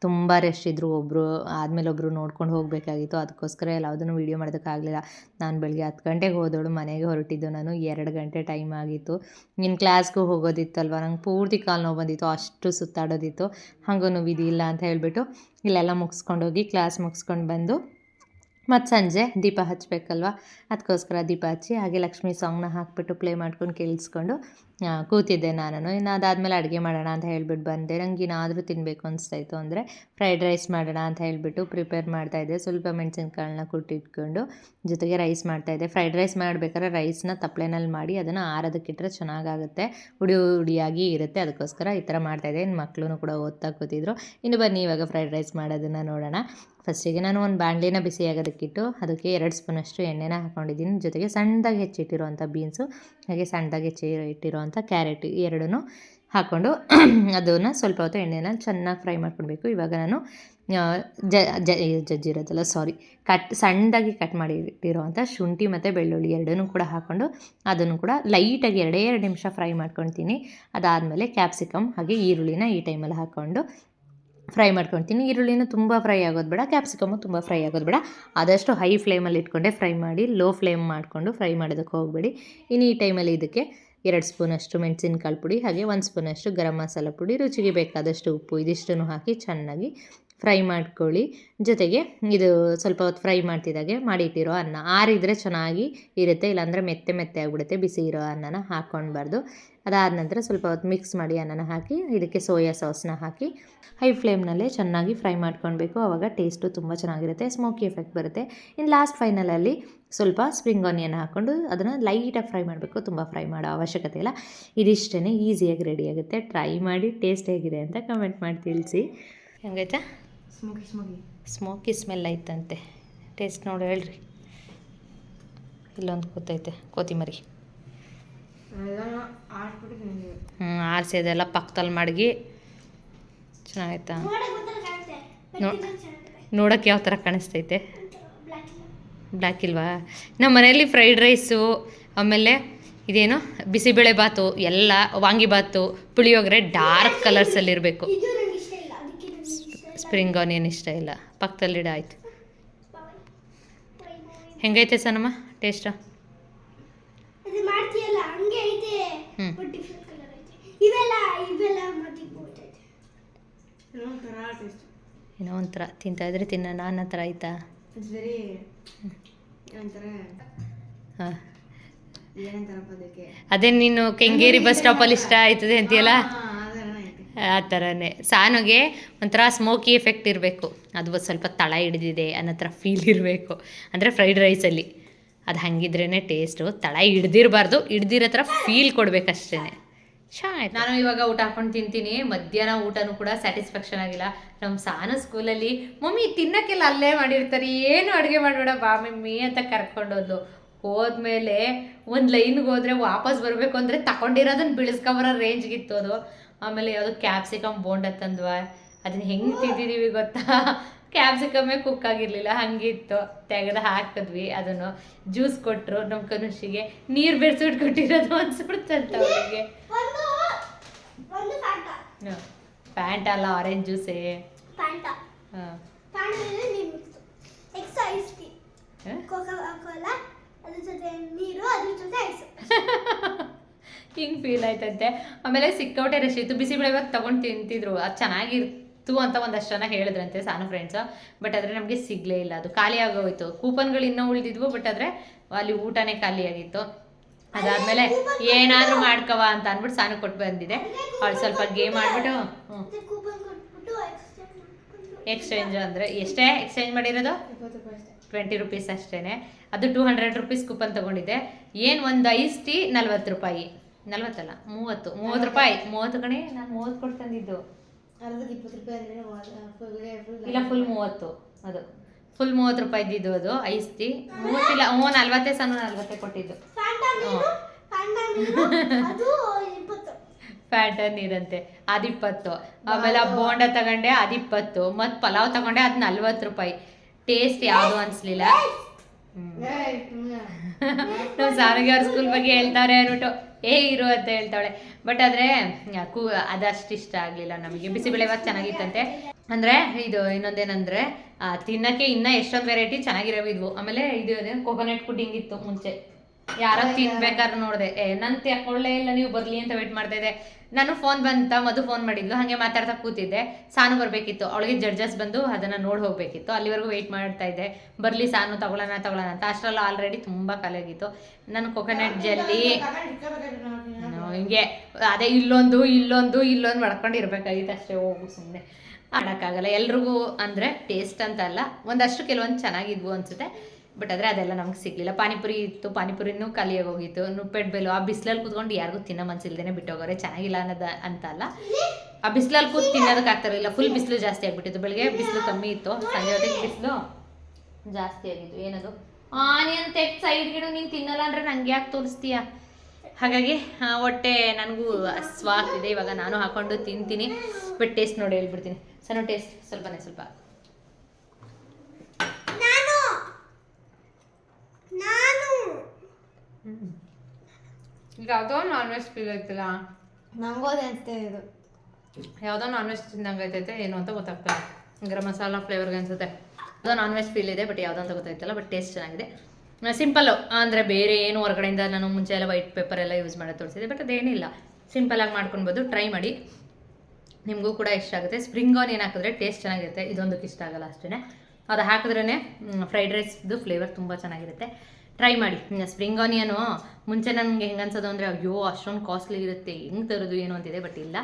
ತುಂಬ ರಶ್ ಇದ್ದರು ಒಬ್ಬರು ಆದಮೇಲೆ ಒಬ್ಬರು ನೋಡ್ಕೊಂಡು ಹೋಗಬೇಕಾಗಿತ್ತು. ಅದಕ್ಕೋಸ್ಕರ ಯಾವುದನ್ನು ವೀಡಿಯೋ ಮಾಡೋದಕ್ಕಾಗಲಿಲ್ಲ ನಾನು ಬೆಳಗ್ಗೆ ಹತ್ತು ಗಂಟೆಗೆ ಹೋದವಳು ಮನೆಗೆ ಹೊರಟಿದ್ದು ನಾನು. ಎರಡು ಗಂಟೆ ಟೈಮ್ ಆಗಿತ್ತು. ಇನ್ನು ಕ್ಲಾಸ್ಗೂ ಹೋಗೋದಿತ್ತಲ್ವ? ನಂಗೆ ಪೂರ್ತಿ ಕಾಲು ನೋವು ಬಂದಿತ್ತು. ಅಷ್ಟು ಸುತ್ತಾಡೋದಿತ್ತು. ಹಾಗೂ ಇಲ್ಲ ಅಂತ ಹೇಳಿಬಿಟ್ಟು ಇಲ್ಲೆಲ್ಲ ಮುಗಿಸ್ಕೊಂಡೋಗಿ ಕ್ಲಾಸ್ ಮುಗಿಸ್ಕೊಂಡು ಬಂದು ಮತ್ತು ಸಂಜೆ ದೀಪ ಹಚ್ಚಬೇಕಲ್ವ ಅದಕ್ಕೋಸ್ಕರ ದೀಪ ಹಚ್ಚಿ ಹಾಗೆ ಲಕ್ಷ್ಮೀ ಸಾಂಗ್ನ ಹಾಕ್ಬಿಟ್ಟು ಪ್ಲೇ ಮಾಡ್ಕೊಂಡು ಕೇಳಿಸ್ಕೊಂಡು ಕೂತಿದ್ದೆ ನಾನು ಇನ್ನು ಅದಾದಮೇಲೆ ಅಡುಗೆ ಮಾಡೋಣ ಅಂತ ಹೇಳ್ಬಿಟ್ಟು ಬಂದೆ. ನಂಗೆ ಏನಾದರೂ ತಿನ್ನಬೇಕು ಅನಿಸ್ತಾಯಿತ್ತು ಅಂದರೆ ಫ್ರೈಡ್ ರೈಸ್ ಮಾಡೋಣ ಅಂತ ಹೇಳಿಬಿಟ್ಟು ಪ್ರಿಪೇರ್ ಮಾಡ್ತಾಯಿದ್ದೆ ಸ್ವಲ್ಪ ಮೆಣಸಿನ್ಕಾಳನ್ನ ಕುಟ್ಟಿಟ್ಕೊಂಡು ಜೊತೆಗೆ ರೈಸ್ ಮಾಡ್ತಾಯಿದ್ದೆ ಫ್ರೈಡ್ ರೈಸ್ ಮಾಡಬೇಕಾದ್ರೆ ರೈಸ್ನ ತಪ್ಪಲೆನಲ್ಲಿ ಮಾಡಿ ಅದನ್ನು ಆರೋದಕ್ಕಿಟ್ರೆ ಚೆನ್ನಾಗಾಗುತ್ತೆ. ಉಡಿ ಉಡಿಯಾಗಿ ಇರುತ್ತೆ. ಅದಕ್ಕೋಸ್ಕರ ಈ ಥರ ಮಾಡ್ತಾಯಿದ್ದೆ ಇನ್ನು ಮಕ್ಕಳು ಕೂಡ ಓದ್ತಾ ಕೂತಿದ್ರು. ಇನ್ನು ಬನ್ನಿ, ಇವಾಗ ಫ್ರೈಡ್ ರೈಸ್ ಮಾಡೋದನ್ನು ನೋಡೋಣ. ಫಸ್ಟಿಗೆ ನಾನು ಒಂದು ಬಾಣಲಿನ ಬಿಸಿಯಾಗೋದಕ್ಕಿಟ್ಟು ಅದಕ್ಕೆ ಎರಡು ಸ್ಪೂನಷ್ಟು ಎಣ್ಣೆನ ಹಾಕ್ಕೊಂಡಿದ್ದೀನಿ ಜೊತೆಗೆ ಸಣ್ಣದಾಗಿ ಹೆಚ್ಚಿಟ್ಟಿರುವಂಥ ಬೀನ್ಸು ಹಾಗೆ ಸಣ್ಣದಾಗಿ ಹೆಚ್ಚಿ ಇಟ್ಟಿರೋವಂಥ ಕ್ಯಾರೆಟ್ ಎರಡೂ ಹಾಕ್ಕೊಂಡು ಅದನ್ನು ಸ್ವಲ್ಪ ಹೊತ್ತು ಎಣ್ಣೆನ ಚೆನ್ನಾಗಿ ಫ್ರೈ ಮಾಡ್ಕೊಳ್ಬೇಕು ಇವಾಗ ನಾನು ಜ ಜಜ್ಜಿರೋದಲ್ಲ ಸಾರಿ ಕಟ್, ಸಣ್ಣದಾಗಿ ಕಟ್ ಮಾಡಿ ಇಟ್ಟಿರುವಂಥ ಶುಂಠಿ ಮತ್ತು ಬೆಳ್ಳುಳ್ಳಿ ಎರಡನ್ನೂ ಕೂಡ ಹಾಕ್ಕೊಂಡು ಅದನ್ನು ಕೂಡ ಲೈಟಾಗಿ ಎರಡೇ ಎರಡು ನಿಮಿಷ ಫ್ರೈ ಮಾಡ್ಕೊತೀನಿ ಅದಾದಮೇಲೆ ಕ್ಯಾಪ್ಸಿಕಮ್ ಹಾಗೆ ಈರುಳ್ಳಿನ ಈ ಟೈಮಲ್ಲಿ ಹಾಕ್ಕೊಂಡು ಫ್ರೈ ಮಾಡ್ಕೊಳ್ತೀನಿ. ಈರುಳ್ಳಿನೂ ತುಂಬ ಫ್ರೈ ಆಗೋದು ಬೇಡ, ಕ್ಯಾಪ್ಸಿಕಮು ತುಂಬ ಫ್ರೈ ಆಗೋದು ಬೇಡ. ಆದಷ್ಟು ಹೈ ಫ್ಲೇಮಲ್ಲಿ ಇಟ್ಕೊಂಡೆ ಫ್ರೈ ಮಾಡಿ, ಲೋ ಫ್ಲೇಮ್ ಮಾಡಿಕೊಂಡು ಫ್ರೈ ಮಾಡೋದಕ್ಕೆ ಹೋಗಬೇಡಿ. ಇನ್ನು ಈ ಟೈಮಲ್ಲಿ ಇದಕ್ಕೆ ಎರಡು ಸ್ಪೂನಷ್ಟು ಮೆಣಸಿನಕಾಳು ಪುಡಿ, ಹಾಗೆ ಒಂದು ಸ್ಪೂನಷ್ಟು ಗರಂ ಮಸಾಲ ಪುಡಿ, ರುಚಿಗೆ ಬೇಕಾದಷ್ಟು ಉಪ್ಪು, ಇದಿಷ್ಟನ್ನು ಹಾಕಿ ಚೆನ್ನಾಗಿ ಫ್ರೈ ಮಾಡ್ಕೊಳ್ಳಿ. ಜೊತೆಗೆ ಇದು ಸ್ವಲ್ಪ ಹೊತ್ತು ಫ್ರೈ ಮಾಡ್ತಿದ್ದಾಗೆ ಮಾಡಿಟ್ಟಿರೋ ಅನ್ನ. ಆರಿದ್ರೆ ಚೆನ್ನಾಗಿ ಇರುತ್ತೆ, ಇಲ್ಲಾಂದರೆ ಮೆತ್ತೆ ಮೆತ್ತೆ ಆಗಿಬಿಡುತ್ತೆ, ಬಿಸಿ ಇರೋ ಅನ್ನನ ಹಾಕ್ಕೊಳ್ಬಾರ್ದು. ಅದಾದ ನಂತರ ಸ್ವಲ್ಪ ಹೊತ್ತು ಮಿಕ್ಸ್ ಮಾಡಿ ಅನ್ನನ ಹಾಕಿ ಇದಕ್ಕೆ ಸೋಯಾ ಸಾಸ್ನ ಹಾಕಿ ಹೈ ಫ್ಲೇಮ್ನಲ್ಲೇ ಚೆನ್ನಾಗಿ ಫ್ರೈ ಮಾಡ್ಕೊಳ್ಬೇಕು. ಆವಾಗ ಟೇಸ್ಟು ತುಂಬ ಚೆನ್ನಾಗಿರುತ್ತೆ ಸ್ಮೋಕಿ ಎಫೆಕ್ಟ್ ಬರುತ್ತೆ. ಇನ್ನು ಲಾಸ್ಟ್ ಫೈನಲಲ್ಲಿ ಸ್ವಲ್ಪ ಸ್ಪ್ರಿಂಗ್ ಆನಿಯನ್ ಹಾಕ್ಕೊಂಡು ಅದನ್ನು ಲೈಟಾಗಿ ಫ್ರೈ ಮಾಡಬೇಕು. ತುಂಬ ಫ್ರೈ ಮಾಡೋ ಅವಶ್ಯಕತೆ ಇಲ್ಲ. ಇದಿಷ್ಟೇ ಈಸಿಯಾಗಿ ರೆಡಿ ಆಗುತ್ತೆ. ಟ್ರೈ ಮಾಡಿ ಟೇಸ್ಟ್ ಹೇಗಿದೆ ಅಂತ ಕಮೆಂಟ್ ಮಾಡಿ ತಿಳಿಸಿ. ಹೆಂಗೈತಾ ಸ್ಮೋಕಿ ಸ್ಮೋಕಿ ಸ್ಮೋಕಿ ಸ್ಮೆಲ್ ಐತಂತೆ ಟೇಸ್ಟ್ ನೋಡಿ ಹೇಳ್ರಿ. ಇಲ್ಲೊಂದು ಕೂತೈತೆ ಕೊತ್ತಿಮರಿ ಹ್ಞೂ ಆರಿಸಿ ಅದೆಲ್ಲ ಪಕ್ಕದಲ್ಲಿ ಮಡಗಿ. ಚೆನ್ನಾಗೈತಾ? ನೋಡೋಕ್ಕೆ ಯಾವ ಥರ ಕಾಣಿಸ್ತೈತೆ? ಬ್ಲ್ಯಾಕ್ ಇಲ್ವಾ? ನಮ್ಮ ಮನೆಯಲ್ಲಿ ಫ್ರೈಡ್ ರೈಸು ಆಮೇಲೆ ಇದೇನು? ಬಿಸಿಬೇಳೆ ಬಾತು ಎಲ್ಲ ವಾಂಗಿಬಾತು ಪುಳಿಯೋಗರೆ ಡಾರ್ಕ್ ಕಲರ್ಸಲ್ಲಿರಬೇಕು ಇದು ನಂಗೆ ಇಷ್ಟ ಇಲ್ಲ. ಅದಕ್ಕೆ ನಂಗೆ ಇಷ್ಟ ಇಲ್ಲ. ಸ್ಪ್ರಿಂಗ್ ಆನಿಯನ್ ಇಷ್ಟ ಇಲ್ಲ. ಪಕ್ಕದಲ್ಲಿಡ ಆಯಿತು. ಹೆಂಗೈತೆ ಸನಮ್ಮ? ಟೇಸ್ಟು ಅದು ಮಾಡ್ತೀಯಲ್ಲ ಹಂಗೆ ಐತೆ ಹ್ಮ್. ಬಟ್ ಡಿಫ್ರೆಂಟ್ ಕಲರ್ ಐತೆ. ಇವೆಲ್ಲ ಇವೆಲ್ಲ ಮತ್ತೆ ಹೋಗ್ತೈತೆ. ಒಂಥರ ಟೇಸ್ಟ್ ಏನೋ ಒಂಥರ ತಿಂತಾಯಿದ್ರೆ ತಿನ್ನೋಣ ನಾನು ಹತ್ರ ಆಯ್ತಾ ಇಟ್ಸ್ ವೆರಿ ಒಂಥರ ಹಾಂ. ಏನಂತಾರಪ್ಪ ಅದಕ್ಕೆ? ಅದೇ ನೀನು ಕೆಂಗೇರಿ ಬಸ್ ಸ್ಟಾಪಲ್ಲಿ ಇಷ್ಟ ಆಯ್ತದೆ ಅಂತೀಯಲ್ಲ? ಆ ಥರನೇ ಸಾನುಗೆ ಒಂಥರ ಸ್ಮೋಕಿ ಎಫೆಕ್ಟ್ ಇರಬೇಕು. ಅದು ಒಂದ್ ಸ್ವಲ್ಪ ತಳ ಹಿಡಿದಿದೆ ಅನ್ನೋ ಥರ ಫೀಲ್ ಇರಬೇಕು. ಅಂದರೆ ಫ್ರೈಡ್ ರೈಸಲ್ಲಿ ಅದು ಹಂಗಿದ್ರೇ ಟೇಸ್ಟು ತಳ ಹಿಡ್ದಿರಬಾರ್ದು. ಹಿಡ್ದಿರೋ ಥರ ಫೀಲ್ ಕೊಡಬೇಕಷ್ಟೇ. ಆಯ್ತು. ನಾನು ಇವಾಗ ಊಟ ಹಾಕೊಂಡು ತಿಂತೀನಿ. ಮಧ್ಯಾಹ್ನ ಊಟನೂ ಕೂಡ ಸ್ಯಾಟಿಸ್ಫ್ಯಾಕ್ಷನ್ ಆಗಿಲ್ಲ. ನಮ್ಮ ಸಾನು ಸ್ಕೂಲಲ್ಲಿ ಮಮ್ಮಿ, ತಿನ್ನಕ್ಕೆಲ್ಲ ಅಲ್ಲೇ ಮಾಡಿರ್ತಾರೆ. ಏನು ಅಡುಗೆ ಮಾಡಬೇಡ, ಬಾ ಮಮ್ಮಿ ಅಂತ ಕರ್ಕೊಂಡೋದ್ಲು. ಹೋದ್ಮೇಲೆ ಒಂದು ಲೈನ್ಗೆ ಹೋದ್ರೆ ವಾಪಸ್ ಬರಬೇಕು ಅಂದರೆ ತಗೊಂಡಿರೋದನ್ನ ಬಿಳಿಸ್ಕೊಬರೋ ರೇಂಜ್ಗೆ ಇತ್ತು ಅದು. ಆಮೇಲೆ ಯಾವುದೋ ಕ್ಯಾಪ್ಸಿಕಮ್ ಬೋಂಡ ತಂದ್ವಾ. ಅದನ್ನ ಹೆಂಗೆ ತಿಂದಿದ್ದೀವಿ ಗೊತ್ತಾ? ಕ್ಯಾಪ್ಸಿಕಮ್ಮೇ ಕುಕ್ ಆಗಿರಲಿಲ್ಲ ಹಂಗಿತ್ತು ತೆಗೆದು ಹಾಕಿದ್ವಿ ಅದನ್ನು ಜ್ಯೂಸ್ ಕೊಟ್ಟರು ನಮ್ಮ ಕನುಷಿಗೆ. ನೀರು ಬೆರೆಸಿಟ್ಟು ಕೊಟ್ಟಿರೋದು ಅನ್ಸ್ಬಿಡ್ತಂತ ಅವಳಿಗೆ ಒಂದು ಪ್ಯಾಂಟ್ ಅಲ್ಲ ಆರೆಂಜ್ ಜ್ಯೂಸೇ ಹಿಂಗ್ ಫೀಲ್ ಆಯ್ತಂತೆ. ಆಮೇಲೆ ಸಿಕ್ಕೌಟೆ ರಶ್ ಇತ್ತು ಬಿಸಿಬೇಳೆಬಾತ್ ತಗೊಂಡ್ ತಿಂತಿದ್ರು. ಅದು ಚೆನ್ನಾಗಿರ್ತು ಅಂತ ಒಂದಷ್ಟು ಜನ ಹೇಳಿದ್ರಂತೆ ಸಾನು ಫ್ರೆಂಡ್ಸ್ ಬಟ್ ಆದರೆ ನಮಗೆ ಸಿಗಲೇ ಇಲ್ಲ. ಅದು ಖಾಲಿ ಆಗೋಯ್ತು. ಕೂಪನ್ಗಳು ಇನ್ನೂ ಉಳಿದಿದ್ವು ಬಟ್ ಆದರೆ ಅಲ್ಲಿ ಊಟನೇ ಖಾಲಿಯಾಗಿತ್ತು ಅದಾದ್ಮೇಲೆ ಏನಾದ್ರೂ ಮಾಡ್ಕವ ಅಂತ ಅಂದ್ಬಿಟ್ಟು ಸಾನು ಕೊಟ್ಟು ಬಂದಿದೆ. ಅವಳು ಸ್ವಲ್ಪ ಗೇಮ್ ಆಡ್ಬಿಟ್ಟು ಎಕ್ಸ್ಚೇಂಜ್ ಅಂದರೆ ಎಷ್ಟೇ ಎಕ್ಸ್ಚೇಂಜ್ ಮಾಡಿರೋದು? ಟ್ವೆಂಟಿ ರುಪೀಸ್ ಅಷ್ಟೇನೆ. ಅದು ಟೂ ಹಂಡ್ರೆಡ್ ರುಪೀಸ್ ಕೂಪನ್ ತೊಗೊಂಡಿದ್ದೆ. ಏನು ಒಂದು ಐಸ್ ಟೀ ನಲ್ವತ್ತು ರೂಪಾಯಿ. ನಲ್ವತ್ತಲ್ಲ? ಮೂವತ್ತು. ಮೂವತ್ತು ರೂಪಾಯಿ. ಮೂವತ್ತು ಕಣೆ, ನಾನು ಮೂವತ್ತು ಕೊಟ್ಟು ತಂದಿದ್ದು. ಅರ್ಧಕ್ಕೆ ಇಪ್ಪತ್ತು ರೂಪಾಯಿ ಅಂದರೆ ಫುಲ್ ಫುಲ್ ಇಲ್ಲ ಫುಲ್ ಮೂವತ್ತು ಅದು. ಫುಲ್ ಮೂವತ್ತು ರೂಪಾಯಿ ಇದ್ದಿದ್ದು ಅದು ಐಸ್ ಟೀ ಮೂವತ್ತಿಲ್ಲ ಹ್ಞೂ ನಲ್ವತ್ತೇ ಸಣ್ಣ ನಲ್ವತ್ತೇ ಕೊಟ್ಟಿದ್ದು. ಪ್ಯಾಟರ್ನ್ ನೀರಂತೆ ಅದಿಪ್ಪತ್ತು. ಆಮೇಲೆ ಆ ಬೋಂಡ ತಗೊಂಡೆ ಅದಿಪ್ಪತ್ತು. ಮತ್ತು ಪಲಾವ್ ತಗೊಂಡೆ ಅದು ನಲ್ವತ್ತು ರೂಪಾಯಿ. ಟೇಸ್ಟ್ ಯಾವುದು ಅನಿಸ್ಲಿಲ್ಲ. ನಾವು. ಸಾರಿಗೆ ಅವ್ರ ಸ್ಕೂಲ್ ಬಗ್ಗೆ ಹೇಳ್ತಾರೆ ಅಂದ್ಬಿಟ್ಟು ಏ ಇರು ಅಂತ ಹೇಳ್ತಾಳೆ ಬಟ್ ಆದ್ರೆ ಕೂ ಅದಷ್ಟು ಇಷ್ಟ ಆಗಲಿಲ್ಲ ನಮಗೆ. ಬಿಸಿಬೇಳೆ ಬಾತ್ ಚೆನ್ನಾಗಿತ್ತಂತೆ. ಅಂದ್ರೆ ಇದು ಇನ್ನೊಂದೇನಂದ್ರೆ ತಿನ್ನಕ್ಕೆ ಇನ್ನ ಎಷ್ಟೊಂದು ವೆರೈಟಿ ಚೆನ್ನಾಗಿರೋವು ಇದ್ವು ಆಮೇಲೆ ಇದು ಕೋಕೋನಟ್ ಪುಡ್ಡಿಂಗ್ ಇತ್ತು ಮುಂಚೆ. ಯಾರೋ ತಿನ್ಬೇಕಾದ್ರೆ ನೋಡಿದೆ. ಏ ನನ್ ತಕೊಳ್ಳೇ ಇಲ್ಲ ನೀವು ಬರ್ಲಿ ಅಂತ ವೇಟ್ ಮಾಡ್ತಾ ಇದ್ದೆ. ನಾನು ಫೋನ್ ಬಂತ ಮಧು ಫೋನ್ ಮಾಡಿದ್ಲು ಹಾಗೆ ಮಾತಾಡ್ತಾ ಕೂತಿದ್ದೆ. ಸಾನು ಬರಬೇಕಿತ್ತು. ಅವಳಿಗೆ ಜಡ್ಜಸ್ ಬಂದು ಅದನ್ನ ನೋಡಿ ಹೋಗ್ಬೇಕಿತ್ತು. ಅಲ್ಲಿವರೆಗೂ ವೆಯ್ಟ್ ಮಾಡ್ತಾ ಇದ್ದೆ. ಬರ್ಲಿ ಸಾನು ತಗೊಳ್ಳೋಣ ತಗೊಳ್ಳೋಣ ಅಂತ. ಅಷ್ಟರಲ್ಲಿ ಆಲ್ರೆಡಿ ತುಂಬಾ ಖಾಲಿಯಾಗಿತ್ತು ನಾನು ಕೊಕೊನಟ್ ಜೆಲ್ಲಿ ಹಿಂಗೆ. ಅದೇ ಇಲ್ಲೊಂದು ಇಲ್ಲೊಂದು ಇಲ್ಲೊಂದು ಮಾಡ್ಕೊಂಡು ಇರ್ಬೇಕಾಗಿತ್ತು ಅಷ್ಟೇ ಹೋಗು ಸುಮ್ಮನೆ ಮಾಡೋಕ್ಕಾಗಲ್ಲ. ಎಲ್ರಿಗೂ ಅಂದರೆ ಟೇಸ್ಟ್ ಅಂತ ಅಲ್ಲ. ಒಂದಷ್ಟು ಕೆಲವೊಂದು ಚೆನ್ನಾಗಿದ್ವು ಅನ್ಸುತ್ತೆ. ಬಟ್ ಆದರೆ ಅದೆಲ್ಲ ನಮ್ಗೆ ಸಿಗಲಿಲ್ಲ. ಪಾನಿಪುರಿ ಇತ್ತು ಪಾನಿಪುರಿನೂ ಖಾಲಿಯಾಗಿ ಹೋಗಿತ್ತು. ನುಪ್ಪೆಟ್ ಬೇಲು, ಆ ಬಿಸಿಲಲ್ಲಿ ಕೂತ್ಕೊಂಡು ಯಾರಿಗೂ ತಿನ್ನೋ ಮನ್ಸಿಲ್ದೇನೆ ಬಿಟ್ಟೋಗೋರೆ ಚೆನ್ನಾಗಿಲ್ಲ ಅನ್ನೋದು ಅಂತ ಅಲ್ಲ ಆ ಬಿಸಿಲಲ್ಲಿ ಕೂತ್ ತಿನ್ನೋದಕ್ಕೆ ಆಗ್ತಿರಲಿಲ್ಲ ಫುಲ್ ಬಿಸಿಲು ಜಾಸ್ತಿ ಆಗಿಬಿಟ್ಟಿತ್ತು. ಬೆಳಗ್ಗೆ ಬಿಸಿಲು ಕಮ್ಮಿ ಇತ್ತು. ಸಂಜೆ ಹೊತ್ತಿಗೆ ಬಿಸಿಲು ಜಾಸ್ತಿ ಆಗಿತ್ತು. ಏನದು? ಆನಿಯನ್ ಸೈಡ್ ಗಿಡ ನೀನು ತಿನ್ನಲ್ಲ ಅಂದರೆ ನಂಗೆ ಯಾಕೆ ತೋರಿಸ್ತೀಯ? ಹಾಗಾಗಿ ಹೊಟ್ಟೆ ನನಗೂ ಸ್ವಾಗ್ತಿದೆ ಇವಾಗ ನಾನು ಹಾಕೊಂಡು ತಿಂತೀನಿ. ಬಟ್ ಟೇಸ್ಟ್ ನೋಡಿ ಹೇಳ್ಬಿಡ್ತೀನಿ. ಸಣ್ಣ ಟೇಸ್ಟ್ ಸ್ವಲ್ಪನೇ ಸ್ವಲ್ಪ ನಾನು ನಾನು ಈಗ ಯಾವುದೋ ನಾನ್ ವೆಜ್ ಫೀಲ್ ಆಯ್ತಲ್ಲ? ನಂಗೂ ಅದೇ ಅನಿಸ್ತಾ ಇದು ಯಾವುದೋ ನಾನ್ ವೆಜ್ ತಿಂದಂಗೆ ಆಯ್ತೈತೆ ಏನು ಅಂತ ಗೊತ್ತಾಗ್ತದೆ ಗರಂ ಮಸಾಲ ಫ್ಲೇವರ್ಗೆ ಅನ್ಸುತ್ತೆ. ಯಾವುದೋ ನಾನ್ ವೆಜ್ ಫೀಲ್ ಇದೆ ಬಟ್ ಯಾವುದೋ ಅಂತ ಗೊತ್ತಾಯ್ತಲ್ಲ ಬಟ್ ಟೇಸ್ಟ್ ಚೆನ್ನಾಗಿದೆ. ಸಿಂಪಲ್ಲು ಅಂದರೆ ಬೇರೆ ಏನು ಹೊರಗಡೆಯಿಂದ ನಾನು ಮುಂಚೆ ಎಲ್ಲ ವೈಟ್ ಪೇಪರ್ ಎಲ್ಲ ಯೂಸ್ ಮಾಡೋದು ತೋರಿಸಿದೆ ಬಟ್ ಅದೇನಿಲ್ಲ. ಸಿಂಪಲಾಗಿ ಮಾಡ್ಕೊಬೋದು ಟ್ರೈ ಮಾಡಿ. ನಿಮಗೂ ಕೂಡ ಇಷ್ಟ ಆಗುತ್ತೆ. ಸ್ಪ್ರಿಂಗ್ ಆನ್ ಏನು ಹಾಕಿದ್ರೆ ಟೇಸ್ಟ್ ಚೆನ್ನಾಗಿರುತ್ತೆ ಇದೊಂದಕ್ಕೆ ಇಷ್ಟ ಆಗಲ್ಲ ಅಷ್ಟೇ ಅದು ಹಾಕಿದ್ರೇ ಫ್ರೈಡ್ ರೈಸ್ದು ಫ್ಲೇವರ್ ತುಂಬ ಚೆನ್ನಾಗಿರುತ್ತೆ. ಟ್ರೈ ಮಾಡಿ. ಸ್ಪ್ರಿಂಗ್ ಆನಿಯನು ಮುಂಚೆ ನನಗೆ ಹೆಂಗೆ ಅನ್ಸೋದು ಅಂದರೆ, ಅಯ್ಯೋ, ಅಷ್ಟೊಂದು ಕಾಸ್ಟ್ಲಿ ಇರುತ್ತೆ, ಹೆಂಗೆ ತರೋದು, ಏನು ಅಂತಿದೆ ಬಟ್ ಇಲ್ಲ.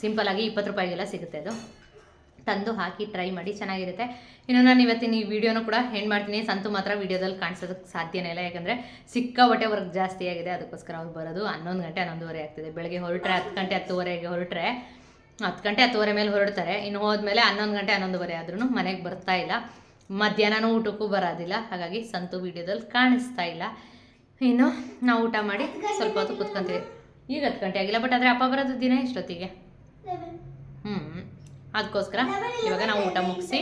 ಸಿಂಪಲಾಗಿ ಇಪ್ಪತ್ತು ರೂಪಾಯಿಗೆಲ್ಲ ಸಿಗುತ್ತೆ ಅದು. ತಂದು ಹಾಕಿ ಟ್ರೈ ಮಾಡಿ, ಚೆನ್ನಾಗಿರುತ್ತೆ. ಇನ್ನು ನಾನು ಇವತ್ತಿನ ಈ ವಿಡಿಯೋನ ಕೂಡ ಹೆಣ್ಣು ಮಾಡ್ತೀನಿ. ಸಂತು ಮಾತ್ರ ವಿಡಿಯೋದಲ್ಲಿ ಕಾಣಿಸೋದಕ್ಕೆ ಸಾಧ್ಯನೇ ಇಲ್ಲ, ಯಾಕಂದರೆ ಸಿಕ್ಕಾಪಟ್ಟೆ ವರ್ಕ್ ಜಾಸ್ತಿ ಆಗಿದೆ, ಅದಕ್ಕೋಸ್ಕರ ಅವ್ರು ಬರೋದು. ಹನ್ನೊಂದು ಗಂಟೆ, ಹನ್ನೊಂದುವರೆ ಆಗ್ತಿದೆ. ಬೆಳಗ್ಗೆ ಹೊರಟ್ರೆ ಹತ್ತು ಗಂಟೆ, ಹತ್ತುವರೆಗೆ ಹೊರಟ್ರೆ ಹತ್ತು ಗಂಟೆ, ಹತ್ತುವರೆ ಮೇಲೆ ಹೊರಡ್ತಾರೆ. ಇನ್ನು ಹೋದ್ಮೇಲೆ ಹನ್ನೊಂದು ಗಂಟೆ, ಹನ್ನೊಂದುವರೆ ಆದ್ರೂ ಮನೆಗೆ ಬರ್ತಾ ಇಲ್ಲ. ಮಧ್ಯಾಹ್ನನೂ ಊಟಕ್ಕೂ ಬರೋದಿಲ್ಲ ಹಾಗಾಗಿ ಸಂತು ವಿಡಿಯೋದಲ್ಲಿ ಕಾಣಿಸ್ತಾ ಇಲ್ಲ. ಇನ್ನು ನಾವು ಊಟ ಮಾಡಿ ಸ್ವಲ್ಪ ಹೊತ್ತು ಕೂತ್ಕೊಂತೀವಿ. ಈಗ ಹತ್ತು ಗಂಟೆ ಆಗಿಲ್ಲ ಬಟ್ ಆದರೆ ಅಪ್ಪ ಬರೋದು ದಿನ ಎಷ್ಟೊತ್ತಿಗೆ? ಹ್ಞೂ ಅದಕ್ಕೋಸ್ಕರ ಇವಾಗ ನಾವು ಊಟ ಮುಗಿಸಿ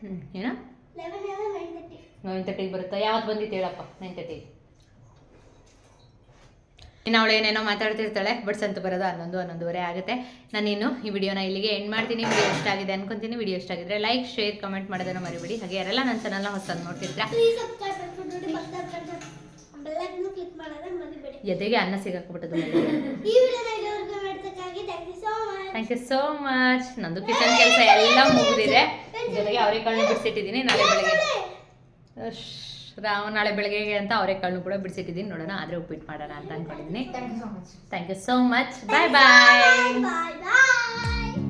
ಹ್ಞೂ ಏನೋ? ನೈನ್ ತರ್ಟಿಗೆ ಬರುತ್ತಾ? ಯಾವತ್ತು ಬಂದಿತ್ತು ಹೇಳಪ್ಪ? ನೈನ್ ತರ್ಟಿಗೆ ಇನ್ನು ಅವಳು ಏನೇನೋ ಮಾತಾಡ್ತಿರ್ತಾಳೆ ಬಟ್ ಸಂತು ಬರೋದು ಹನ್ನೊಂದು ಹನ್ನೊಂದುವರೆ ಆಗುತ್ತೆ ನಾನಿನ್ನು ಈ ವಿಡಿಯೋನ ಇಲ್ಲಿಗೆ ಎಂಡ್ ಮಾಡ್ತೀನಿ ವಿಡಿಯೋ ಇಷ್ಟ ಆಗಿದೆ ಅನ್ಕೊಂತೀನಿ ವಿಡಿಯೋ ಇಷ್ಟ ಆಗಿದ್ರೆ ಲೈಕ್ ಶೇರ್ ಕಮೆಂಟ್ ಮಾಡೋದನ್ನು ಮರಿಬೇಡಿ ಹಾಗೆ ಯಾರೆಲ್ಲ ನನ್ನ ಚಾನಲ್ನ ಹೊಸದು ನೋಡ್ತಿರ್ತೀರಾ ಜೊತೆಗೆ ಅನ್ನ ಸಿಗಾಕ್ಬಿಟ್ಟದು ಥ್ಯಾಂಕ್ ಯು ಸೋ ಮಚ್ ನಂದು ಕಿಚನ್ ಕೆಲಸ ಎಲ್ಲ ಮುಗಿದಿದೆ ಜೊತೆಗೆ ಅವರೆಕಾಳನ್ನು ಬಿಡಿಸಿಟ್ಟಿದ್ದೀನಿ ನಾಳೆ ಬೆಳಗ್ಗೆ ನಾಳೆ ಬೆಳಗ್ಗೆಗೆ ಅಂತ ಅವರೆಕಾಳನ್ನು ಕೂಡ ಬಿಡಿಸಿಟ್ಟಿದ್ದೀನಿ. ನೋಡೋಣ ಆದರೆ ಉಪ್ಪಿಟ್ಟು ಮಾಡೋಣ ಅಂತ ಅನ್ಕೊಂಡಿದ್ದೀನಿ. Thank you so much thank you so much bye bye bye bye